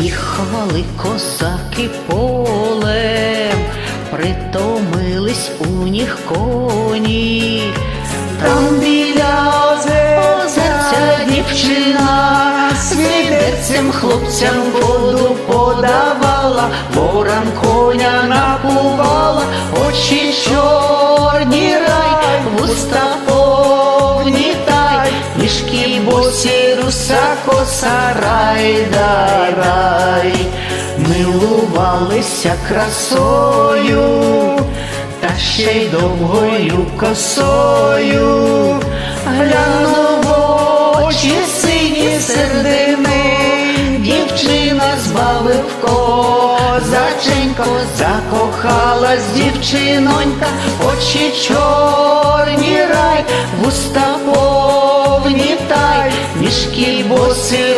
Їхали косаки полем, притомились у них коні. Там біля озерця дівчина свідецям хлопцям воду подавала, ворон коня напувала, очі чорні рай, вуста повні тай, ніжки босі руса коса рай да рай, милувалися красою та ще й довгою косою, глянув в очі сині сердини, дівчина збавив козаченько, закохалась дівчинонька, очі чорні рай, вуста повні тай, мішки боси